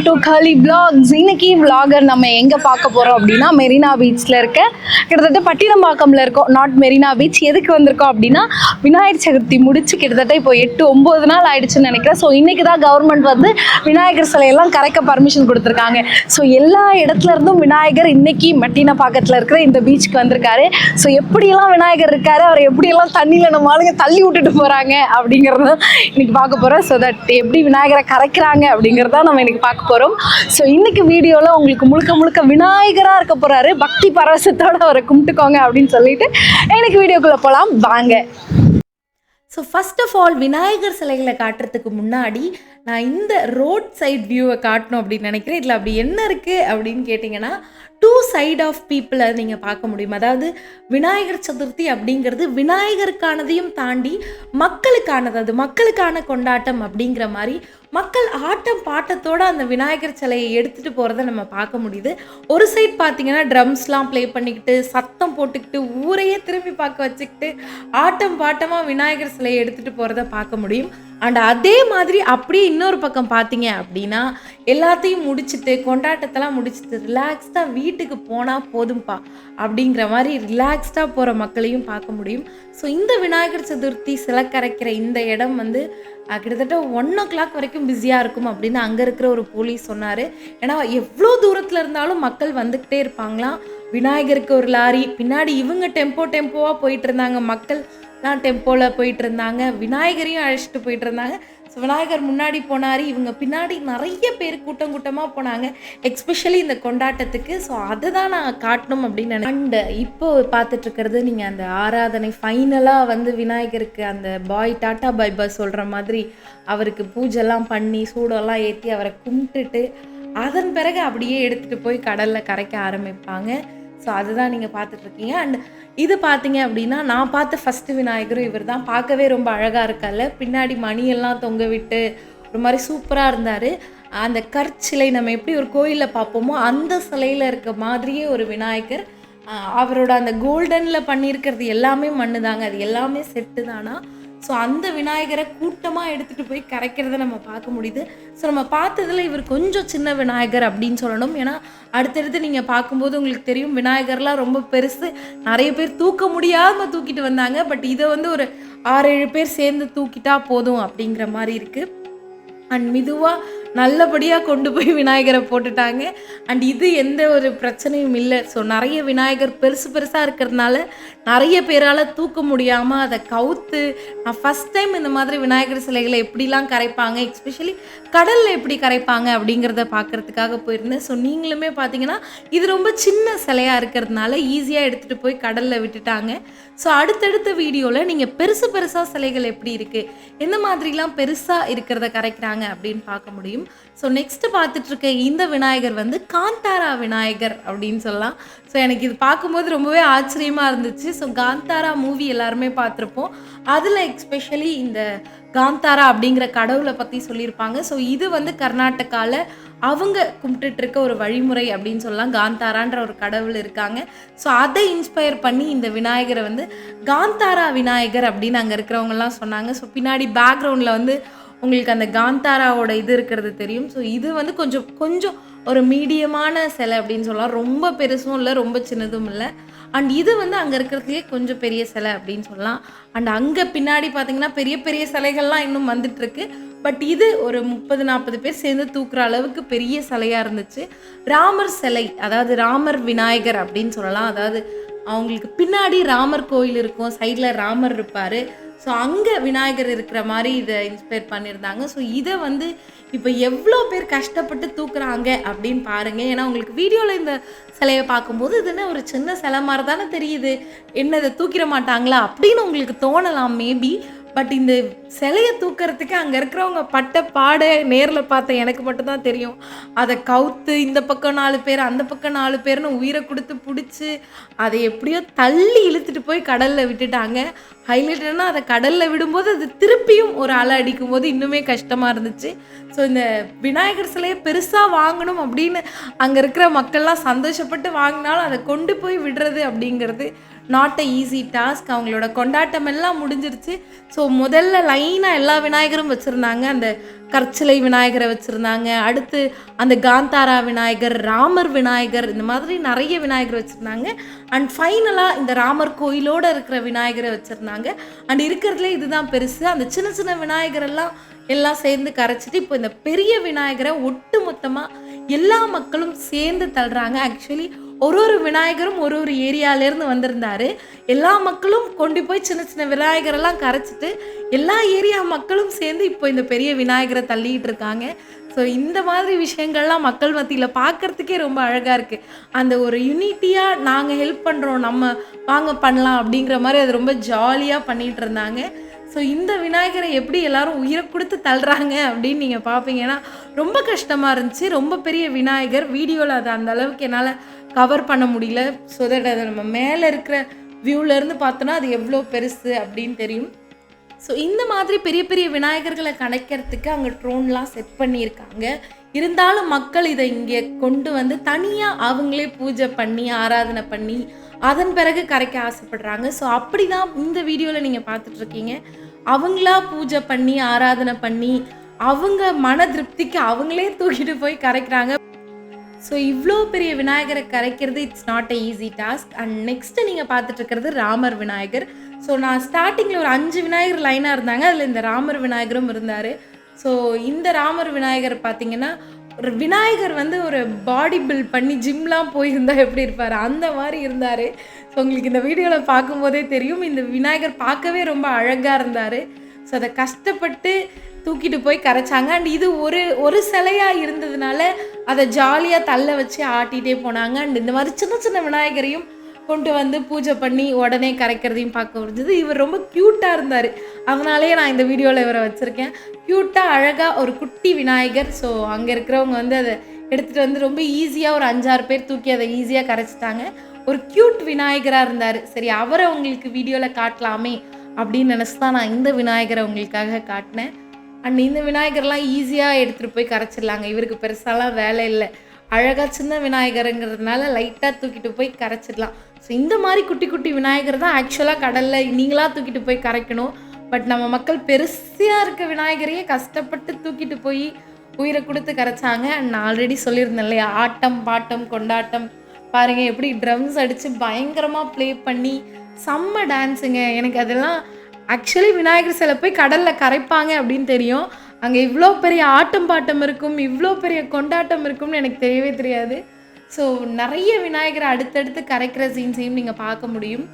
Welcome to Kali vlogs. இன்னைக்கு vlogger நம்ம எங்கே பார்க்க போகிறோம் அப்படின்னா மெரினா பீச்சில் இருக்க. கிட்டத்தட்ட பட்டினம்பாக்கம்ல இருக்கோம். நாட் மெரினா பீச் எதுக்கு வந்திருக்கோம் அப்படின்னா விநாயகர் சதுர்த்தி முடிச்சு கிட்டத்தட்ட இப்போ எட்டு ஒம்பது நாள் ஆயிடுச்சுன்னு நினைக்கிறேன். ஸோ இன்றைக்கி தான் கவர்மெண்ட் வந்து விநாயகர் சிலையெல்லாம் கரைக்க பர்மிஷன் கொடுத்துருக்காங்க. ஸோ எல்லா இடத்துல இருந்தும் விநாயகர் இன்னைக்கு மட்டினப்பாக்கத்தில் இருக்கிற இந்த பீச்சுக்கு வந்திருக்காரு. ஸோ எப்படியெல்லாம் விநாயகர் இருக்காரு அவர் எப்படியெல்லாம் தண்ணியில் நம்ம ஆளுங்க தள்ளி விட்டுட்டு போகிறாங்க அப்படிங்கிறத இன்னைக்கு பார்க்க போகிறோம் ஸோ தட் எப்படி விநாயகரை கரைக்கிறாங்க அப்படிங்கிறத நம்ம இன்னைக்கு பார்க்க போகிறோம் ஸோ இன்னைக்கு வீடியோவில் உங்களுக்கு முழுக்க முழுக்க விநாயகராக இருக்க போகிறாரு பக்தி பரவசத்தோட அவரை கும்பிட்டுக்கோங்க அப்படின்னு சொல்லிட்டு எனக்கு வீடியோக்குள்ளே போகலாம் வாங்க. So first of all Vinayagar சிலைகளை காட்டுறதுக்கு முன்னாடி நான் இந்த ரோட் சைட் வியூவை காட்டணும் அப்படின்னு நினைக்கிறேன். இதில் அப்படி என்ன இருக்குது அப்படின்னு கேட்டிங்கன்னா டூ சைட் ஆஃப் பீப்புளை நீங்கள் பார்க்க முடியும். அதாவது விநாயகர் சதுர்த்தி அப்படிங்கிறது விநாயகருக்கானதையும் தாண்டி மக்களுக்கானது. அது மக்களுக்கான கொண்டாட்டம் அப்படிங்கிற மாதிரி மக்கள் ஆட்டம் பாட்டத்தோட அந்த விநாயகர் சிலையை எடுத்துகிட்டு போகிறத நம்ம பார்க்க முடியுது. ஒரு சைட் பார்த்தீங்கன்னா ட்ரம்ஸ்லாம் ப்ளே பண்ணிக்கிட்டு சத்தம் போட்டுக்கிட்டு ஊரையே திரும்பி பார்க்க வச்சுக்கிட்டு ஆட்டம் பாட்டமாக விநாயகர் சிலையை எடுத்துகிட்டு போகிறத பார்க்க முடியும். அண்ட் அதே மாதிரி அப்படியே இன்னொரு பக்கம் பார்த்தீங்க அப்படின்னா எல்லாத்தையும் முடிச்சுட்டு கொண்டாட்டத்தெல்லாம் முடிச்சுட்டு ரிலாக்ஸ்டாக வீட்டுக்கு போனால் போதும்பா அப்படிங்கிற மாதிரி ரிலாக்ஸ்டாக போகிற மக்களையும் பார்க்க முடியும். ஸோ இந்த விநாயகர் சதுர்த்தி சிலை கரைக்கிற இந்த இடம் வந்து கிட்டத்தட்ட ஒன் ஓ கிளாக் வரைக்கும் பிஸியாக இருக்கும் அப்படின்னு அங்கே இருக்கிற ஒரு போலீஸ் சொன்னார். ஏன்னா எவ்வளோ தூரத்தில் இருந்தாலும் மக்கள் வந்துக்கிட்டே இருப்பாங்களாம். விநாயகருக்கு ஒரு லாரி பின்னாடி இவங்க டெம்போ டெம்போவாக போயிட்டு இருந்தாங்க. மக்கள் தான் டெம்போவில் போயிட்டு இருந்தாங்க. விநாயகரையும் அழைச்சிட்டு போயிட்டு இருந்தாங்க. ஸோ விநாயகர் முன்னாடி போனார். இவங்க பின்னாடி நிறைய பேர் கூட்டம் கூட்டமாக போனாங்க. எக்ஸ்பெஷலி இந்த கொண்டாட்டத்துக்கு. ஸோ அதை தான் நான் காட்டணும் அப்படின்னு நினைக்கிறேன். அண்ட் இப்போ பார்த்துட்ருக்கிறது நீங்கள் அந்த ஆராதனை ஃபைனலாக வந்து விநாயகருக்கு அந்த பாய் டாட்டா பை பாய் சொல்கிற மாதிரி அவருக்கு பூஜைலாம் பண்ணி சூடெல்லாம் ஏற்றி அவரை கும்பிட்டுட்டு அதன் பிறகு அப்படியே எடுத்துகிட்டு போய் கடலில் கரைக்க ஆரம்பிப்பாங்க. ஸோ அதுதான் நீங்கள் பார்த்துட்ருக்கீங்க. அண்ட் இது பார்த்தீங்க அப்படின்னா நான் பார்த்த ஃபஸ்ட்டு விநாயகரும் இவர் தான் பார்க்கவே ரொம்ப அழகாக இருக்கால பின்னாடி மணியெல்லாம் தொங்க விட்டு ஒரு மாதிரி சூப்பராக இருந்தார். அந்த கற்சிலை நம்ம எப்படி ஒரு கோயிலில் பார்ப்போமோ அந்த சிலையில் இருக்க மாதிரியே ஒரு விநாயகர். அவரோட அந்த கோல்டனில் பண்ணியிருக்கிறது எல்லாமே மண்ணு தாங்க அது எல்லாமே செட்டு தானா ஸோ அந்த விநாயகரை கூட்டமாக எடுத்துகிட்டு போய் கரைக்கிறத நம்ம பார்க்க முடியுது. ஸோ நம்ம பார்த்ததுல இவர் கொஞ்சம் சின்ன விநாயகர் அப்படின்னு சொல்லணும். ஏன்னா அடுத்தடுத்து நீங்கள் பார்க்கும்போது உங்களுக்கு தெரியும் விநாயகர்லாம் ரொம்ப பெருசு. நிறைய பேர் தூக்க முடியாமல் தூக்கிட்டு வந்தாங்க. பட் இதை வந்து ஒரு ஆறு ஏழு பேர் சேர்ந்து தூக்கிட்டா போதும் அப்படிங்கிற மாதிரி இருக்குது அண்ட் மெதுவாக நல்லபடியாக கொண்டு போய் விநாயகரை போட்டுட்டாங்க. அண்ட் இது எந்த ஒரு பிரச்சனையும் இல்லை. ஸோ நிறைய விநாயகர் பெருசு பெருசாக இருக்கிறதுனால நிறைய பேரால் தூக்க முடியாமல் அதை கவுத்து நான் ஃபஸ்ட் டைம் இந்த மாதிரி விநாயகர் சிலைகளை எப்படிலாம் கரைப்பாங்க எஸ்பெஷலி கடலில் எப்படி கரைப்பாங்க அப்படிங்கிறத பார்க்கறதுக்காக போயிருந்தேன். ஸோ நீங்களுமே பார்த்தீங்கன்னா இது ரொம்ப சின்ன சிலையாக இருக்கிறதுனால ஈஸியாக எடுத்துகிட்டு போய் கடலில் விட்டுட்டாங்க. ஸோ அடுத்தடுத்த வீடியோவில் நீங்கள் பெருசு பெருசாக சிலைகள் எப்படி இருக்குது எந்த மாதிரிலாம் பெருசாக இருக்கிறத கரைக்கிறாங்க அப்படின்னு பார்க்க முடியும். ஸோ நெக்ஸ்ட் பார்த்துட்டு இருக்க இந்த விநாயகர் வந்து காந்தாரா விநாயகர் அப்படின்னு சொல்லலாம். ஸோ எனக்கு இது பார்க்கும்போது ரொம்பவே ஆச்சரியமாக இருந்துச்சு. ஸோ காந்தாரா மூவி எல்லாருமே பார்த்துருப்போம். அதில் எக்ஸ்பெஷலி இந்த காந்தாரா அப்படிங்கிற கடவுளை பற்றி சொல்லியிருப்பாங்க. ஸோ இது வந்து கர்நாடகாவில் அவங்க கும்பிட்டுட்டு இருக்க ஒரு வழிமுறை அப்படின்னு சொல்லலாம். காந்தாரான்ற ஒரு கடவுள் இருக்காங்க. ஸோ அதை இன்ஸ்பயர் பண்ணி இந்த விநாயகரை வந்து காந்தாரா விநாயகர் அப்படின்னு அங்கே இருக்கிறவங்கலாம் சொன்னாங்க. ஸோ பின்னாடி பேக்ரவுண்டில் வந்து உங்களுக்கு அந்த காந்தாராவோட இது இருக்கிறது தெரியும். ஸோ இது வந்து கொஞ்சம் கொஞ்சம் ஒரு மீடியமான சிலை அப்படின்னு சொல்லலாம். ரொம்ப பெருசும் இல்லை ரொம்ப சின்னதும் இல்லை. அண்ட் இது வந்து அங்கே இருக்கிறதுலே கொஞ்சம் பெரிய சிலை அப்படின்னு சொல்லலாம். அண்ட் அங்கே பின்னாடி பார்த்தீங்கன்னா பெரிய பெரிய சிலைகள்லாம் இன்னும் வந்துட்டுருக்கு. பட் இது ஒரு முப்பது நாற்பது பேர் சேர்ந்து தூக்குற அளவுக்கு பெரிய சிலையாக இருந்துச்சு. ராமர் சிலை அதாவது ராமர் விநாயகர் அப்படின்னு சொல்லலாம். அதாவது அவங்களுக்கு பின்னாடி ராமர் கோயில் இருக்கும். சைடில் ராமர் இருப்பார். ஸோ அங்கே விநாயகர் இருக்கிற மாதிரி இதை இன்ஸ்பயர் பண்ணியிருந்தாங்க. ஸோ இதை வந்து இப்போ எவ்வளோ பேர் கஷ்டப்பட்டு தூக்குறாங்க அப்படின்னு பாருங்கள் ஏன்னா உங்களுக்கு வீடியோவில் இந்த சிலையை பார்க்கும்போது இது என்ன ஒரு சின்ன சிலை மாதிரி தானே தெரியுது. என்ன இதை தூக்கிட மாட்டாங்களா அப்படின்னு உங்களுக்கு தோணலாம் மேபி பட் இந்த சிலையை தூக்கிறதுக்கு அங்கே இருக்கிறவங்க பட்ட பாட நேரில் பார்த்த எனக்கு மட்டும்தான் தெரியும். அதை கவுத்து இந்த பக்கம் நாலு பேர் அந்த பக்கம் நாலு பேர்னு உயிரை கொடுத்து பிடிச்சி அதை எப்படியோ தள்ளி இழுத்துட்டு போய் கடலில் விட்டுட்டாங்க. ஹைலைட்னா அதை கடலில் விடும்போது அது திருப்பியும் ஒரு அலை அடிக்கும்போது இன்னுமே கஷ்டமாக இருந்துச்சு. ஸோ இந்த விநாயகர் சிலையை பெருசாக வாங்கணும் அப்படின்னு அங்கே இருக்கிற மக்கள்லாம் சந்தோஷப்பட்டு வாங்கினாலும் அதை கொண்டு போய் விடுறது அப்படிங்கிறது நாட் அ ஈஸி டாஸ்க் அவங்களோட கொண்டாட்டம் எல்லாம் முடிஞ்சிருச்சு. ஸோ முதல்ல லைன் லைனாக எல்லா விநாயகரும் வச்சுருந்தாங்க. அந்த கற்சிலை விநாயகரை வச்சுருந்தாங்க. அடுத்து அந்த காந்தாரா விநாயகர் ராமர் விநாயகர் இந்த மாதிரி நிறைய விநாயகர் வச்சுருந்தாங்க. அண்ட் ஃபைனலாக இந்த ராமர் கோயிலோட இருக்கிற விநாயகரை வச்சுருந்தாங்க. அண்ட் இருக்கிறதுலே இதுதான் பெருசு. அந்த சின்ன சின்ன விநாயகர் எல்லாம் எல்லாம் சேர்ந்து கரைச்சிட்டு இப்போ இந்த பெரிய விநாயகரை ஒட்டு மொத்தமாக எல்லா மக்களும் சேர்ந்து தள்ளுறாங்க. ஆக்சுவலி ஒரு ஒரு விநாயகரும் ஒரு ஒரு ஏரியாலேருந்து வந்திருந்தாரு. எல்லா மக்களும் கொண்டு போய் சின்ன சின்ன விநாயகரெல்லாம் கரைச்சிட்டு எல்லா ஏரியா மக்களும் சேர்ந்து இப்போ இந்த பெரிய விநாயகரை தள்ளிக்கிட்டு இருக்காங்க. ஸோ இந்த மாதிரி விஷயங்கள்லாம் மக்கள் மத்தியில் பார்க்கறதுக்கே ரொம்ப அழகாக இருக்குது அந்த ஒரு யூனிட்டியாக நாங்கள் ஹெல்ப் பண்ணுறோம் நம்ம வாங்க பண்ணலாம் அப்படிங்கிற மாதிரி அது ரொம்ப ஜாலியாக பண்ணிகிட்டு இருந்தாங்க. ஸோ இந்த விநாயகரை எப்படி எல்லாரும் உயிரை கொடுத்து தள்ளுறாங்க அப்படின்னு நீங்கள் பார்ப்பீங்கன்னா ரொம்ப கஷ்டமாக இருந்துச்சு. ரொம்ப பெரிய விநாயகர் வீடியோவில் அது அந்த அளவுக்கு என்னால் கவர் பண்ண முடியல. ஸோ தட் அதை நம்ம மேலே இருக்கிற வியூவிலேருந்து பார்த்தோன்னா அது எவ்வளோ பெருசு அப்படின்னு தெரியும். ஸோ இந்த மாதிரி பெரிய பெரிய விநாயகர்களை கணக்கிறதுக்கு அங்கே ட்ரோன்லாம் செட் பண்ணியிருக்காங்க. இருந்தாலும் மக்கள் இதை இங்கே கொண்டு வந்து தனியாக அவங்களே பூஜை பண்ணி ஆராதனை பண்ணி அதன் பிறகு கரைக்க ஆசைப்படுறாங்க. ஸோ அப்படி தான் இந்த வீடியோவில் நீங்கள் பார்த்துட்ருக்கீங்க அவங்களா பூஜை பண்ணி ஆராதனை பண்ணி அவங்க மன திருப்திக்கு அவங்களே தூக்கிட்டு போய் கரைக்கிறாங்க. ஸோ இவ்வளோ பெரிய விநாயகரை கரைக்கிறது it's not a easy task and next நீங்கள் பார்த்துட்டு இருக்கிறது ராமர் விநாயகர். ஸோ நான் ஸ்டார்டிங்கில் ஒரு அஞ்சு விநாயகர் லைனாக இருந்தாங்க. அதில் இந்த ராமர் விநாயகரும் இருந்தார். ஸோ இந்த ராமர் விநாயகர் பார்த்தீங்கன்னா ஒரு விநாயகர் வந்து ஒரு பாடி பில்ட் பண்ணி ஜிம்லாம் போயிருந்தா எப்படி இருப்பார்? அந்த மாதிரி இருந்தார். ஸோ உங்களுக்கு இந்த வீடியோவில் பார்க்கும்போதே தெரியும். இந்த விநாயகர் பார்க்கவே ரொம்ப அழகாக இருந்தார். ஸோ அதை கஷ்டப்பட்டு தூக்கிட்டு போய் கரைச்சாங்க. அண்ட் இது ஒரு ஒரு சிலையாக இருந்ததுனால அதை ஜாலியாக தள்ள வச்சு ஆட்டிகிட்டே போனாங்க. அண்ட் இந்த மாதிரி சின்ன சின்ன விநாயகரையும் கொண்டு வந்து பூஜை பண்ணி உடனே கரைக்கிறதையும் பார்க்க முடிஞ்சது. இவர் ரொம்ப க்யூட்டாக இருந்தார். அதனாலேயே நான் இந்த வீடியோவில் இவரை வச்சுருக்கேன். க்யூட்டாக அழகாக ஒரு குட்டி விநாயகர். ஸோ அங்கே இருக்கிறவங்க வந்து அதை எடுத்துகிட்டு வந்து ரொம்ப ஈஸியாக ஒரு அஞ்சாறு பேர் தூக்கி அதை ஈஸியாக கரைச்சிட்டாங்க. ஒரு க்யூட் விநாயகராக இருந்தார். சரி அவரை உங்களுக்கு வீடியோவில் காட்டலாமே அப்படின்னு நினச்சி தான் நான் இந்த விநாயகரை உங்களுக்காக காட்டினேன். அண்ட் இந்த விநாயகர்லாம் ஈஸியாக எடுத்துகிட்டு போய் கரைச்சிடலாங்க. இவருக்கு பெருசாலாம் வேலை இல்லை. அழகாக சின்ன விநாயகருங்கிறதுனால லைட்டாக தூக்கிட்டு போய் கரைச்சிடலாம். ஸோ இந்த மாதிரி குட்டி குட்டி விநாயகர் தான் ஆக்சுவலாக கடலில் நீங்களாக தூக்கிட்டு போய் கரைக்கணும். பட் நம்ம மக்கள் பெருசாக இருக்க விநாயகரையே கஷ்டப்பட்டு தூக்கிட்டு போய் உயிரை கொடுத்து கரைச்சாங்க. அண்ட் நான் ஆல்ரெடி சொல்லியிருந்தேன் இல்லையா? ஆட்டம் பாட்டம் கொண்டாட்டம். பாருங்கள் எப்படி ட்ரம்ஸ் அடித்து பயங்கரமாக ப்ளே பண்ணி செம்ம டான்ஸுங்க எனக்கு அதெல்லாம் ஆக்சுவலி விநாயகர் சிலை போய் கடலில் கரைப்பாங்க அப்படின்னு தெரியும். அங்கே இவ்வளோ பெரிய ஆட்டம் பாட்டம் இருக்கும் இவ்வளோ பெரிய கொண்டாட்டம் இருக்கும்னு எனக்கு தெரியவே தெரியாது. ஸோ நிறைய விநாயகரை அடுத்தடுத்து கரைக்கிற சீன்ஸையும் நீங்கள் பார்க்க முடியும்.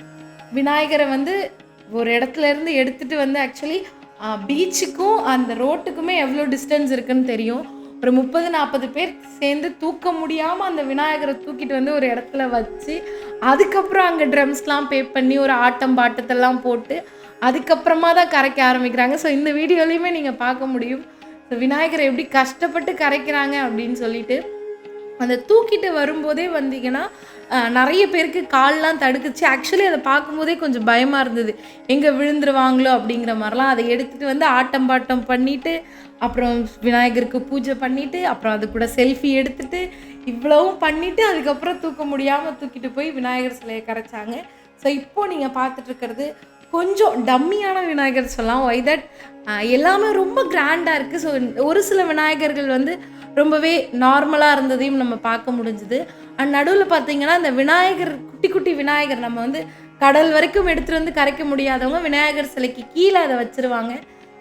விநாயகரை வந்து ஒரு இடத்துல இருந்து எடுத்துகிட்டு வந்து ஆக்சுவலி பீச்சுக்கும் அந்த ரோட்டுக்குமே எவ்வளோ டிஸ்டன்ஸ் இருக்குன்னு தெரியும். ஒரு முப்பது நாற்பது பேர் சேர்ந்து தூக்க முடியாமல் அந்த விநாயகரை தூக்கிட்டு வந்து ஒரு இடத்துல வச்சு அதுக்கப்புறம் அங்கே ட்ரம்ஸ்லாம் பே பண்ணி ஒரு ஆட்டம் பாட்டத்தெல்லாம் போட்டு அதுக்கப்புறமா தான் கரைக்க ஆரம்பிக்கிறாங்க. ஸோ இந்த வீடியோலையுமே நீங்கள் பார்க்க முடியும். ஸோ விநாயகரை எப்படி கஷ்டப்பட்டு கரைக்கிறாங்க அப்படின்னு சொல்லிட்டு அந்த தூக்கிட்டு வரும்போதே வந்தீங்கன்னா நிறைய பேருக்கு கால்லாம் தடுக்குச்சு ஆக்சுவலி அதை பார்க்கும்போதே கொஞ்சம் பயமாக இருந்தது. எங்கே விழுந்துருவாங்களோ அப்படிங்கிற மாதிரிலாம். அதை எடுத்துகிட்டு வந்து ஆட்டம் பாட்டம் பண்ணிவிட்டு அப்புறம் விநாயகருக்கு பூஜை பண்ணிவிட்டு அப்புறம் அது கூட செல்ஃபி எடுத்துட்டு இவ்வளவும் பண்ணிவிட்டு அதுக்கப்புறம் தூக்க முடியாமல் தூக்கிட்டு போய் விநாயகர் சிலையை கரைச்சாங்க. ஸோ இப்போது நீங்கள் பார்த்துட்ருக்கிறது கொஞ்சம் டம்மியான விநாயகர் சொல்லலாம். ஒய் தட் எல்லாமே ரொம்ப கிராண்டாக இருக்குது ஸோ ஒரு சில விநாயகர்கள் வந்து ரொம்பவே நார்மலாக இருந்ததையும் நம்ம பார்க்க முடிஞ்சுது. அண்ட் நடுவில் பார்த்தீங்கன்னா இந்த விநாயகர் குட்டி குட்டி விநாயகர் நம்ம வந்து கடல் வரைக்கும் எடுத்துகிட்டு வந்து கரைக்க முடியாதவங்க விநாயகர் சிலைக்கு கீழே அதை வச்சிருவாங்க.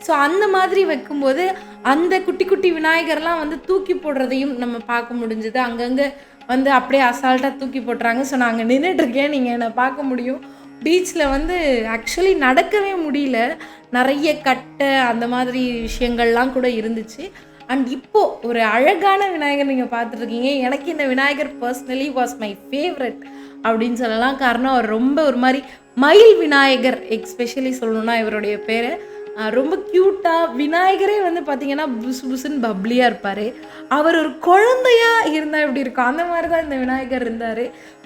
ஸோ அந்த மாதிரி வைக்கும்போது அந்த குட்டி குட்டி விநாயகர்லாம் வந்து தூக்கி போடுறதையும் நம்ம பார்க்க முடிஞ்சுது. அங்கங்கே வந்து அப்படியே அசால்ட்டாக தூக்கி போட்டுறாங்க. ஸோ நான் அங்கே நின்றுட்டுருக்கேன் நீங்கள் என்னை பார்க்க முடியும். பீச்சில் வந்து ஆக்சுவலி நடக்கவே முடியல. நிறைய கட்டை அந்த மாதிரி விஷயங்கள்லாம் கூட இருந்துச்சு. அண்ட் இப்போது ஒரு அழகான விநாயகர் நீங்கள் பார்த்துருக்கீங்க எனக்கு இந்த Vinayagar personally was my favourite அப்படின்னு சொல்லலாம். காரணம் அவர் ரொம்ப ஒரு மாதிரி மயில் விநாயகர் எக்ஸ்பெஷலி சொல்லணும்னா இவருடைய பேர். ரொம்ப க்யூட்டாக விநாயகரே வந்து பார்த்தீங்கன்னா புசு புசுன்னு பப்ளியாக இருப்பார். அவர் ஒரு குழந்தையாக இருந்தால் எப்படி இருக்கும்? அந்த மாதிரி தான் இந்த விநாயகர் இருந்தார்.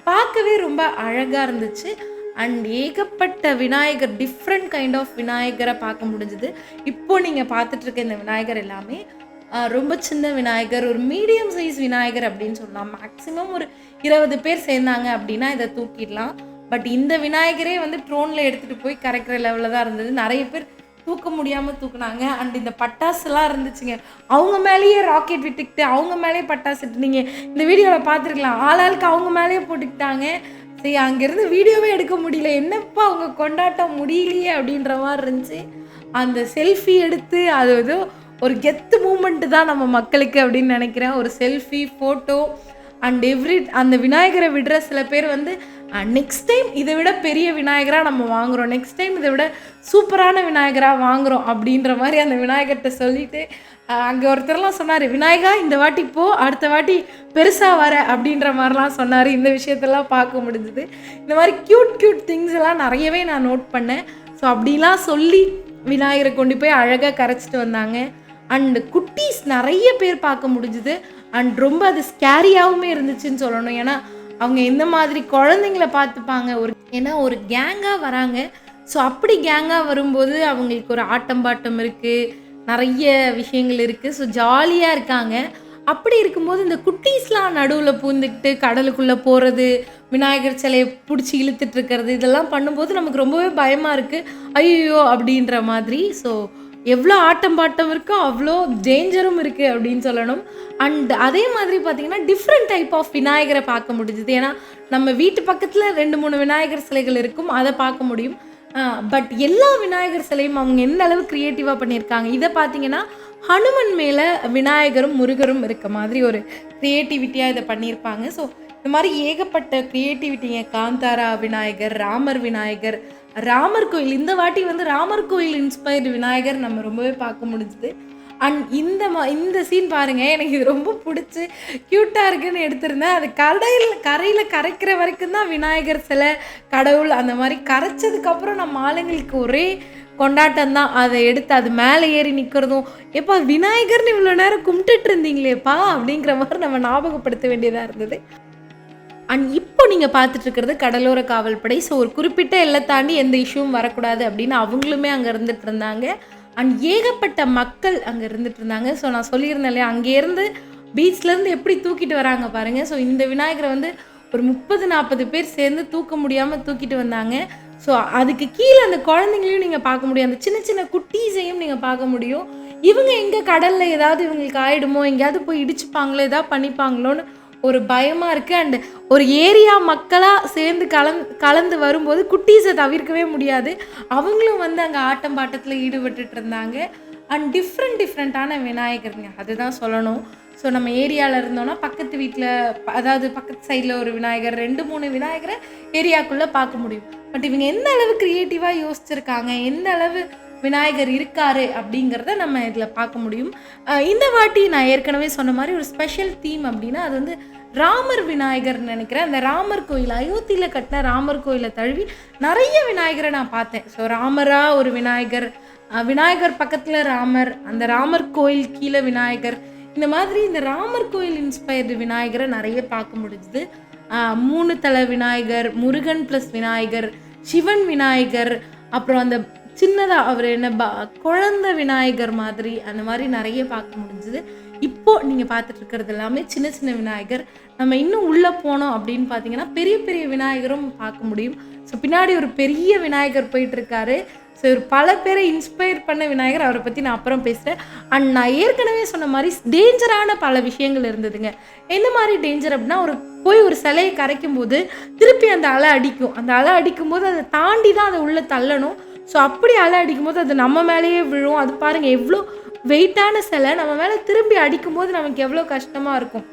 பார்க்கவே ரொம்ப அழகாக இருந்துச்சு. அண்ட் ஏகப்பட்ட விநாயகர் டிஃப்ரெண்ட் கைண்ட் ஆஃப் விநாயகரை பார்க்க முடிஞ்சுது. இப்போ நீங்கள் பார்த்துட்டு இருக்க இந்த விநாயகர் எல்லாமே ரொம்ப சின்ன விநாயகர் ஒரு மீடியம் சைஸ் விநாயகர் அப்படின்னு சொல்லலாம். மேக்ஸிமம் ஒரு இருபது பேர் சேர்ந்தாங்க அப்படின்னா இதை தூக்கிடலாம். பட் இந்த விநாயகரே வந்து ட்ரோனில் எடுத்துகிட்டு போய் கரைக்கிற லெவலில் தான் இருந்தது. நிறைய பேர் தூக்க முடியாமல் தூக்குனாங்க. அண்ட் இந்த பட்டாசுலாம் இருந்துச்சுங்க. அவங்க மேலேயே ராக்கெட் விட்டுக்கிட்டு அவங்க மேலேயே பட்டாசு இட்டு நீங்கள் இந்த வீடியோவில் பார்த்துருக்கலாம். ஆளாளுக்கு அவங்க மேலேயே போட்டுக்கிட்டாங்க. சரி அங்கேருந்து வீடியோவே எடுக்க முடியல. என்னப்பா அவங்க கொண்டாட்டம் முடியலையே அப்படின்ற மாதிரி இருந்துச்சு. அந்த செல்ஃபி எடுத்து அது ஏதோ ஒரு கெத்து மூமெண்ட்டு தான் நம்ம மக்களுக்கு அப்படின்னு நினைக்கிறேன். ஒரு செல்ஃபி ஃபோட்டோ அண்ட் எவ்ரி அந்த விநாயகரை விடுற சில பேர் வந்து நெக்ஸ்ட் டைம் இதை விட பெரிய விநாயகராக நம்ம வாங்குகிறோம் நெக்ஸ்ட் டைம் இதை விட சூப்பரான விநாயகராக வாங்குகிறோம் அப்படின்ற மாதிரி அந்த விநாயகர்கிட்ட சொல்லிட்டு அங்கே ஒருத்தர்லாம் சொன்னார் விநாயகா இந்த வாட்டி போ அடுத்த வாட்டி பெருசாக வர அப்படின்ற மாதிரிலாம் சொன்னார். இந்த விஷயத்தெல்லாம் பார்க்க முடிஞ்சுது. இந்த மாதிரி க்யூட் க்யூட் திங்ஸ் எல்லாம் நிறையவே நான் நோட் பண்ணேன். ஸோ அப்படிலாம் சொல்லி விநாயகரை கொண்டு போய் அழகாக கரைச்சிட்டு வந்தாங்க. அண்ட் குட்டீஸ் நிறைய பேர் பார்க்க முடிஞ்சுது. அண்ட் ரொம்ப அது ஸ்கேரியாகவுமே இருந்துச்சுன்னு சொல்லணும். ஏன்னா அவங்க எந்த மாதிரி குழந்தைங்கள பார்த்துப்பாங்க. ஒரு ஏன்னா ஒரு கேங்காக வராங்க. ஸோ அப்படி கேங்காக வரும்போது அவங்களுக்கு ஒரு ஆட்டம் பாட்டம் இருக்குது நிறைய விஷயங்கள் இருக்குது ஸோ ஜாலியாக இருக்காங்க. அப்படி இருக்கும்போது இந்த குட்டீஸ்லாம் நடுவில் பூந்துக்கிட்டு கடலுக்குள்ளே போகிறது விநாயகர் சிலையை பிடிச்சி இழுத்துட்டு இருக்கிறது இதெல்லாம் பண்ணும்போது நமக்கு ரொம்பவே பயமாக இருக்குது ஐயோ அப்படின்ற மாதிரி. ஸோ எவ்வளோ ஆட்டம் பாட்டம் இருக்கோ அவ்வளோ டேஞ்சரும் இருக்குது அப்படின்னு சொல்லணும். அண்ட் அதே மாதிரி பார்த்திங்கன்னா டிஃப்ரெண்ட் டைப் ஆஃப் விநாயகரை பார்க்க முடிஞ்சுது. ஏன்னா நம்ம வீட்டு பக்கத்தில் ரெண்டு மூணு விநாயகர் சிலைகள் இருக்கும். அதை பார்க்க முடியும். பட் எல்லா விநாயகர் சிலையும் அவங்க எந்த அளவு க்ரியேட்டிவாக பண்ணியிருக்காங்க? இதை பார்த்தீங்கன்னா ஹனுமன் மேலே விநாயகரும் முருகரும் இருக்க மாதிரி ஒரு க்ரியேட்டிவிட்டியாக இதை பண்ணியிருப்பாங்க. ஸோ இந்த மாதிரி ஏகப்பட்ட க்ரியேட்டிவிட்டிங்க காந்தாரா விநாயகர் ராமர் விநாயகர் ராமர் கோயில். இந்த வாட்டி வந்து ராமர் கோயில் இன்ஸ்பயர்டு விநாயகர் நம்ம ரொம்பவே பார்க்க முடிஞ்சுது. அண்ட் இந்த மா இந்த சீன் பாருங்க எனக்கு இது ரொம்ப பிடிச்சி க்யூட்டாக இருக்குன்னு எடுத்திருந்தேன். அது கடையில் கரையில் கரைக்கிற வரைக்கும் தான் விநாயகர் சிலை கடவுள் அந்த மாதிரி கரைச்சதுக்கப்புறம் நம்ம ஆளுங்களுக்கு ஒரே கொண்டாட்டம் தான். அதை எடுத்து அது மேலே ஏறி நிற்கிறதும் எப்பா விநாயகர்னு இவ்வளோ நேரம் கும்பிட்டுட்டு இருந்தீங்களேப்பா அப்படிங்கிற மாதிரி நம்ம ஞாபகப்படுத்த வேண்டியதாக இருந்தது. அண்ட் இப்போ நீங்கள் பார்த்துட்டு இருக்கிறது கடலோர காவல்படை. ஸோ ஒரு குறிப்பிட்ட எல்லை தாண்டி எந்த இஷ்யூவும் வரக்கூடாது அப்படின்னு அவங்களுமே அங்கே இருந்துட்டு இருந்தாங்க. அண்ட் ஏகப்பட்ட மக்கள் அங்கே இருந்துட்டு இருந்தாங்க ஸோ நான் சொல்லியிருந்தேன் இல்லையா அங்கேருந்து பீச்லேருந்து எப்படி தூக்கிட்டு வராங்க பாருங்கள் ஸோ இந்த விநாயகரை வந்து ஒரு முப்பது நாற்பது பேர் சேர்ந்து தூக்க முடியாமல் தூக்கிட்டு வந்தாங்க. ஸோ அதுக்கு கீழே அந்த குழந்தைங்களையும் நீங்கள் பார்க்க முடியும். அந்த சின்ன சின்ன குட்டீஸையும் நீங்கள் பார்க்க முடியும். இவங்க எங்கே கடலில் ஏதாவது இவங்களுக்கு ஆகிடுமோ எங்கேயாவது போய் இடிச்சுப்பாங்களோ? ஏதாவது பண்ணிப்பாங்களோன்னு ஒரு பயமாக இருக்குது அண்டு ஒரு ஏரியா மக்களாக சேர்ந்து கலந் கலந்து வரும்போது குட்டீஸை தவிர்க்கவே முடியாது. அவங்களும் வந்து அங்கே ஆட்டம் பாட்டத்தில் ஈடுபட்டுட்டு இருந்தாங்க. அண்ட் டிஃப்ரெண்ட் டிஃப்ரெண்ட்டான விநாயகருங்க. அதுதான் சொல்லணும். ஸோ நம்ம ஏரியாவில் இருந்தோம்னா பக்கத்து வீட்டில் அதாவது பக்கத்து சைடில் ஒரு விநாயகர் ரெண்டு மூணு விநாயகரை ஏரியாக்குள்ளே பார்க்க முடியும். பட் இவங்க எந்த அளவு க்ரியேட்டிவாக யோசிச்சிருக்காங்க? எந்த அளவு விநாயகர் இருக்காரு அப்படிங்கிறத நம்ம இதில் பார்க்க முடியும். இந்த வாட்டி நான் ஏற்கனவே சொன்ன மாதிரி ஒரு ஸ்பெஷல் தீம் அப்படின்னா அது வந்து ராமர் விநாயகர்னு நினைக்கிறேன். அந்த ராமர் கோயில் அயோத்தியில் கட்டின ராமர் கோயிலை தழுவி நிறைய விநாயகரை நான் பார்த்தேன். ஸோ ராமரா ஒரு விநாயகர் விநாயகர் பக்கத்தில் ராமர் அந்த ராமர் கோயில் கீழே விநாயகர். இந்த மாதிரி இந்த ராமர் கோயில் இன்ஸ்பயர்டு விநாயகரை நிறைய பார்க்க முடிஞ்சுது. மூணு தலை விநாயகர் முருகன் ப்ளஸ் விநாயகர் சிவன் விநாயகர் அப்புறம் அந்த சின்னதாக அவர் என்ன ப குழந்த விநாயகர் மாதிரி அந்த மாதிரி நிறைய பார்க்க முடிஞ்சுது. இப்போ நீங்கள் பார்த்துட்டு இருக்கிறது எல்லாமே சின்ன சின்ன விநாயகர். நம்ம இன்னும் உள்ளே போனோம் அப்படின்னு பார்த்தீங்கன்னா பெரிய பெரிய விநாயகரும் பார்க்க முடியும். ஸோ பின்னாடி ஒரு பெரிய விநாயகர் போயிட்டுருக்காரு. ஸோ இவர் பல பேரை இன்ஸ்பயர் பண்ண விநாயகர். அவரை பற்றி நான் அப்புறம் பேசுகிறேன் அண்ட் நான் ஏற்கனவே சொன்ன மாதிரி டேஞ்சரான பல விஷயங்கள் இருந்ததுங்க. எந்த மாதிரி டேஞ்சர் அப்படின்னா ஒரு போய் ஒரு சிலையை கரைக்கும் போது திருப்பி அந்த அலை அடிக்கும். அந்த அலை அடிக்கும் போது அதை தாண்டி தான் அதை உள்ளே தள்ளணும். ஸோ அப்படி அலை அடிக்கும்போது அது நம்ம மேலேயே விழும். அது பாருங்கள் எவ்வளோ வெயிட்டான சிலை. நம்ம மேலே திரும்பி அடிக்கும் போது நமக்கு எவ்வளோ கஷ்டமாக இருக்கும்.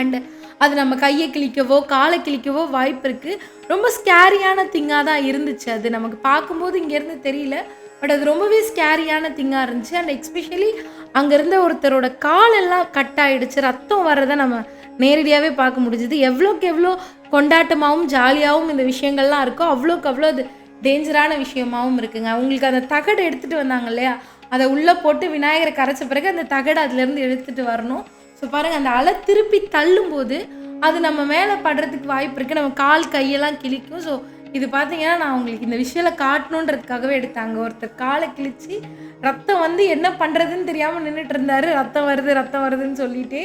அண்டு அது நம்ம கையை கிழிக்கவோ காலை கிழிக்கவோ வாய்ப்பு இருக்குது ரொம்ப ஸ்கேரியான திங்காக தான் இருந்துச்சு அது. நமக்கு பார்க்கும்போது இங்கேருந்து தெரியல. பட் அது ரொம்பவே ஸ்கேரியான திங்காக இருந்துச்சு. அண்ட் எக்ஸ்பெஷலி அங்கே இருந்த ஒருத்தரோட காலெல்லாம் கட் ஆகிடுச்சு ரத்தம் வர்றதை நம்ம நேரடியாகவே பார்க்க முடிஞ்சுது. எவ்வளோக்கு எவ்வளோ கொண்டாட்டமாகவும் ஜாலியாகவும் இந்த விஷயங்கள்லாம் இருக்கோ அவ்வளோக்கு அவ்வளோ அது டேஞ்சரான விஷயமாவும் இருக்குங்க. அவங்களுக்கு அந்த தகடு எடுத்துகிட்டு வந்தாங்க இல்லையா? அதை உள்ளே போட்டு விநாயகரை கரைச்ச பிறகு அந்த தகடு அதுலேருந்து எடுத்துகிட்டு வரணும். ஸோ பாருங்கள் அந்த அலை திருப்பி தள்ளும்போது அது நம்ம மேலே படுறதுக்கு வாய்ப்பு இருக்குது நம்ம கால் கையெல்லாம் கிழிக்கும். ஸோ இது பார்த்தீங்கன்னா நான் உங்களுக்கு இந்த விஷயத்தை காட்டணுன்றதுக்காகவே எடுத்தாங்க. ஒருத்தர் காலை கிழிச்சு ரத்தம் வந்து என்ன பண்ணுறதுன்னு தெரியாமல் நின்றுட்டு இருந்தாரு. ரத்தம் வருது ரத்தம் வருதுன்னு சொல்லிட்டு.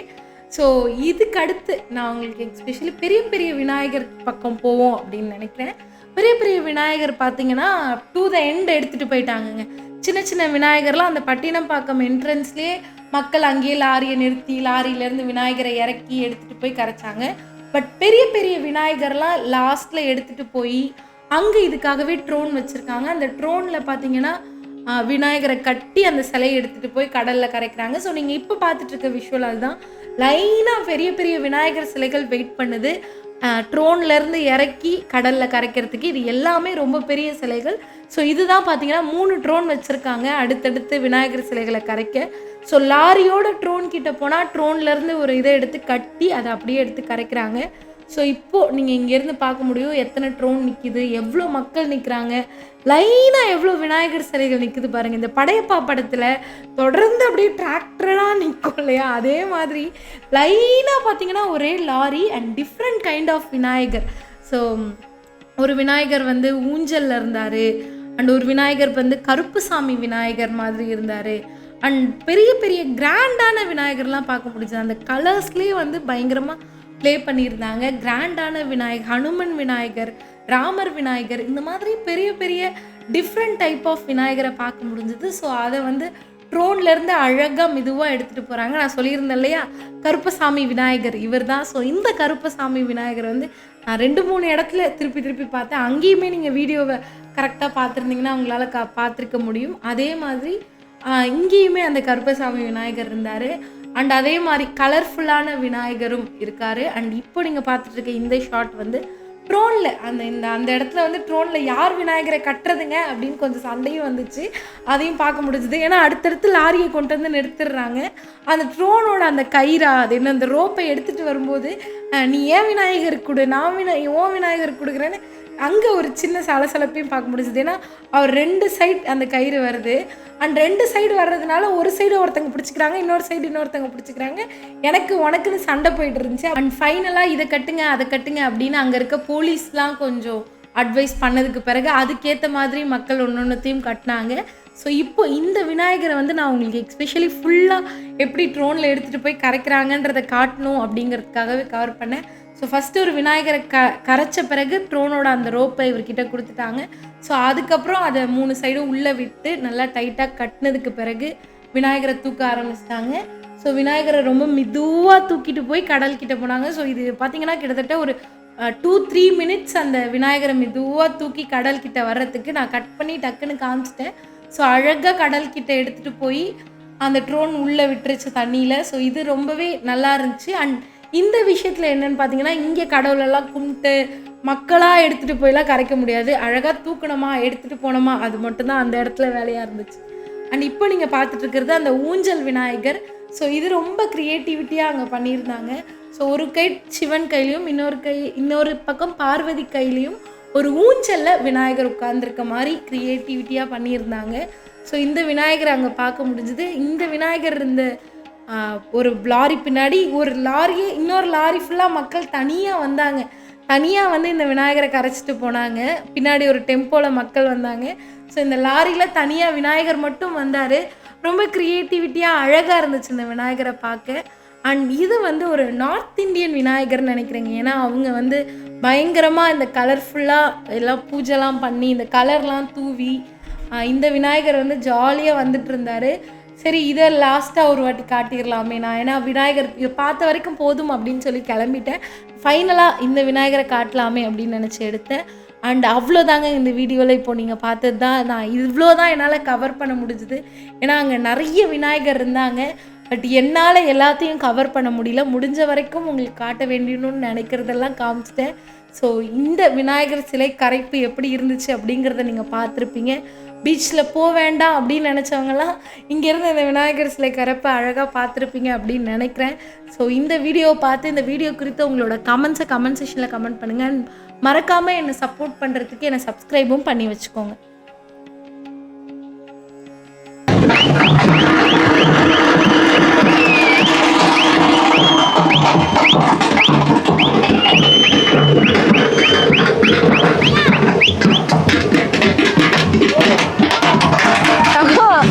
ஸோ இதுக்கு அடுத்து நான் உங்களுக்கு எஸ்பெஷலி பெரிய பெரிய விநாயகர் பக்கம் போவோம் அப்படின்னு நினைக்கிறேன். பெரிய பெரிய விநாயகர் பார்த்தீங்கன்னா டூ த எண்ட் எடுத்துகிட்டு போயிட்டாங்கங்க. சின்ன சின்ன விநாயகர்லாம் அந்த பட்டினப்பாக்கம் என்ட்ரன்ஸ்லேயே மக்கள் அங்கேயே லாரியை நிறுத்தி லாரியிலேருந்து விநாயகரை இறக்கி எடுத்துகிட்டு போய் கரைச்சாங்க. பட் பெரிய பெரிய விநாயகர்லாம் லாஸ்ட்டில் எடுத்துகிட்டு போய் அங்கே இதுக்காகவே ட்ரோன் வச்சுருக்காங்க. அந்த ட்ரோனில் பார்த்தீங்கன்னா விநாயகரை கட்டி அந்த சிலையை எடுத்துகிட்டு போய் கடலில் கரைக்கிறாங்க. ஸோ நீங்கள் இப்போ பார்த்துட்டு இருக்க விஷுவல் அதுதான் லைனாக பெரிய பெரிய விநாயகர் சிலைகள் வெயிட் பண்ணுது. ட்ரோன்லேருந்து இறக்கி கடலில் கரைக்கிறதுக்கு இது எல்லாமே ரொம்ப பெரிய சிலைகள். ஸோ இதுதான் பார்த்தீங்கன்னா மூணு ட்ரோன் வச்சுருக்காங்க. அடுத்தடுத்து விநாயகர் சிலைகளை கரைக்க. ஸோ லாரியோட ட்ரோன் கிட்ட போனால் ட்ரோன்லேருந்து ஒரு இதை எடுத்து கட்டி அதை அப்படியே எடுத்து கரைக்கிறாங்க. ஸோ இப்போது நீங்கள் இங்கேருந்து பார்க்க முடியும் எத்தனை ட்ரோன் நிற்கிது எவ்வளோ மக்கள் நிற்கிறாங்க லைனாக எவ்வளோ விநாயகர் சிலைகள் நிற்குது பாருங்கள் இந்த படையப்பா படத்தில் தொடர்ந்து அப்படியே டிராக்டராக நிற்கும் இல்லையா? அதே மாதிரி லைனாக பார்த்தீங்கன்னா ஒரே lorry and different kind of Vinayagar. So ஒரு விநாயகர் வந்து ஊஞ்சல்ல இருந்தார் அண்ட் ஒரு விநாயகர் வந்து கருப்புசாமி விநாயகர் மாதிரி இருந்தார். அண்ட் பெரிய பெரிய கிராண்டான விநாயகர்லாம் பார்க்க முடிஞ்சது. அந்த கலர்ஸ்லேயே வந்து பயங்கரமாக ப்ளே பண்ணியிருந்தாங்க. கிராண்டான விநாயகர் ஹனுமன் விநாயகர் ராமர் விநாயகர் இந்த மாதிரி பெரிய பெரிய டிஃப்ரெண்ட் டைப் ஆஃப் விநாயகரை பார்க்க முடிஞ்சது. ஸோ அதை வந்து ட்ரோன்லேருந்து அழகாக மெதுவாக எடுத்துகிட்டு போகிறாங்க நான் சொல்லியிருந்தேன் இல்லையா? கருப்பசாமி விநாயகர் இவர் தான். ஸோ இந்த கருப்பசாமி விநாயகர் வந்து நான் ரெண்டு மூணு இடத்துல திருப்பி திருப்பி பார்த்தேன். அங்கேயுமே நீங்கள் வீடியோவை கரெக்டாக பார்த்துருந்தீங்கன்னா உங்களால் க பார்த்துருக்க முடியும். அதே மாதிரி இங்கேயுமே அந்த கருப்பசாமி விநாயகர் இருந்தார். அண்ட் அதே மாதிரி கலர்ஃபுல்லான விநாயகரும் இருக்கார். அண்ட் இப்போ நீங்கள் பார்த்துட்டு இருக்க இந்த ஷாட் வந்து ட்ரோனில் அந்த இந்த அந்த இடத்துல வந்து ட்ரோனில் யார் விநாயகரை கட்டுறதுங்க அப்படின்னு கொஞ்சம் சண்டையும் வந்துச்சு. அதையும் பார்க்க முடிஞ்சுது. ஏன்னா அடுத்தடுத்து லாரியை கொண்டு வந்து நிறுத்திடுறாங்க. அந்த ட்ரோனோட அந்த கயிறா அது என்ன அந்த ரோப்பை எடுத்துகிட்டு வரும்போது நீ ஏன் விநாயகர் கொடு? நான் விநாய ஓ விநாயகர் கொடுக்குறேன்னு அங்கே ஒரு சின்ன சலசலப்பையும் பார்க்க முடிஞ்சுது. ஏன்னா அவர் ரெண்டு சைடு அந்த கயிறு வருது. அண்ட் ரெண்டு சைடு வர்றதுனால ஒரு சைடு ஒருத்தங்க பிடிச்சிக்கிறாங்க இன்னொரு சைடு இன்னொருத்தங்க பிடிச்சிக்கிறாங்க. எனக்கு உனக்குன்னு சண்டை போயிட்டு இருந்துச்சு. அண்ட் ஃபைனலாக இதை கட்டுங்க அதை கட்டுங்க அப்படின்னு அங்கே இருக்க போலீஸ்லாம் கொஞ்சம் அட்வைஸ் பண்ணதுக்கு பிறகு அதுக்கேற்ற மாதிரி மக்கள் ஒன்று ஒன்றுத்தையும் கட்டினாங்க. ஸோ இப்போ இந்த விநாயகரை வந்து நான் உங்களுக்கு எக்ஸ்பெஷலி ஃபுல்லாக எப்படி ட்ரோனில் எடுத்துகிட்டு போய் கரைக்கிறாங்கன்றதை காட்டணும் அப்படிங்கிறதுக்காகவே கவர் பண்ணேன். ஸோ ஃபஸ்ட்டு ஒரு விநாயகரை க கரைச்ச பிறகு ட்ரோனோட அந்த ரோப்பை இவர்கிட்ட கொடுத்துட்டாங்க. ஸோ அதுக்கப்புறம் அதை மூணு சைடும் உள்ளே விட்டு நல்லா டைட்டாக கட்டினதுக்கு பிறகு விநாயகரை தூக்க ஆரம்பிச்சிட்டாங்க. ஸோ விநாயகரை ரொம்ப மெதுவாக தூக்கிட்டு போய் கடல் கிட்ட போனாங்க. ஸோ இது பார்த்தீங்கன்னா கிட்டத்தட்ட ஒரு டூ த்ரீ மினிட்ஸ் அந்த விநாயகரை மெதுவாக தூக்கி கடல் கிட்ட வர்றதுக்கு நான் கட் பண்ணி டக்குன்னு காமிச்சிட்டேன். ஸோ அழகாக கடல் கிட்ட எடுத்துகிட்டு போய் அந்த ட்ரோன் உள்ளே விட்டுருச்சு தண்ணியில். ஸோ இது ரொம்பவே நல்லா இருந்துச்சு. அண்ட் இந்த விஷயத்தில் என்னன்னு பார்த்தீங்கன்னா இங்கே கடவுளெல்லாம் கும்பிட்டு மக்களாக எடுத்துகிட்டு போயெல்லாம் கரைக்க முடியாது. அழகாக தூக்கணுமா எடுத்துகிட்டு போனோமா அது மட்டும்தான் அந்த இடத்துல வேலையாக இருந்துச்சு. அண்ட் இப்போ நீங்கள் பார்த்துட்டு இருக்கிறது அந்த ஊஞ்சல் விநாயகர். ஸோ இது ரொம்ப க்ரியேட்டிவிட்டியாக அங்கே பண்ணியிருந்தாங்க. ஸோ ஒரு கை சிவன் கையிலையும் இன்னொரு கை இன்னொரு பக்கம் பார்வதி கையிலையும் ஒரு ஊஞ்சலில் விநாயகர் உட்கார்ந்துருக்க மாதிரி க்ரியேட்டிவிட்டியாக பண்ணியிருந்தாங்க. ஸோ இந்த விநாயகர் அங்கே பார்க்க முடிஞ்சுது. இந்த விநாயகர் இந்த ஒரு லாரி பின்னாடி ஒரு லாரியே இன்னொரு லாரி ஃபுல்லாக மக்கள் தனியாக வந்தாங்க. தனியாக வந்து இந்த விநாயகரை கரைச்சிட்டு போனாங்க. பின்னாடி ஒரு டெம்போவில் மக்கள் வந்தாங்க. ஸோ இந்த லாரியில் தனியாக விநாயகர் மட்டும் வந்தார். ரொம்ப க்ரியேட்டிவிட்டியாக அழகாக இருந்துச்சு இந்த விநாயகரை பார்க்க. அண்ட் இது வந்து ஒரு நார்த் இந்தியன் விநாயகர்னு நினைக்கிறேங்க. ஏன்னா அவங்க வந்து பயங்கரமாக இந்த கலர்ஃபுல்லாக எல்லாம் பூஜைலாம் பண்ணி இந்த கலர்லாம் தூவி இந்த விநாயகர் வந்து ஜாலியாக வந்துட்டு இருந்தார். சரி இதை லாஸ்ட்டாக ஒரு வாட்டி காட்டிடலாமே நான். ஏன்னா விநாயகர் இதை பார்த்த வரைக்கும் போதும் அப்படின்னு சொல்லி கிளம்பிட்டேன். ஃபைனலாக இந்த விநாயகரை காட்டலாமே அப்படின்னு நினச்சி எடுத்தேன். அண்ட் அவ்வளோதாங்க இந்த வீடியோவில் இப்போ நீங்கள் பார்த்தது தான். நான் இவ்வளோ தான் என்னால் கவர் பண்ண முடிஞ்சுது. ஏன்னா அங்கே நிறைய விநாயகர் இருந்தாங்க. பட் என்னால் எல்லாத்தையும் கவர் பண்ண முடியல. முடிஞ்ச வரைக்கும் உங்களுக்கு காட்ட வேண்டியணும்னு நினைக்கிறதெல்லாம் காமிச்சிட்டேன். ஸோ இந்த விநாயகர் சிலை கரைப்பு எப்படி இருந்துச்சு அப்படிங்கிறத நீங்கள் பார்த்துருப்பீங்க. பீச்சில் போக வேண்டாம் அப்படின்னு நினச்சவங்களாம் இங்கேருந்து இந்த விநாயகர் சிலை கரப்பை அழகாக பார்த்துருப்பீங்க அப்படின்னு நினைக்கிறேன். ஸோ இந்த வீடியோவை பார்த்து இந்த வீடியோ குறித்து உங்களோட கமெண்ட்ஸை கமெண்ட் செஷனில் கமெண்ட் பண்ணுங்கள் மறக்காமல் என்னை சப்போர்ட் பண்ணுறதுக்கு என்னை சப்ஸ்கிரைபும் பண்ணி வச்சுக்கோங்க.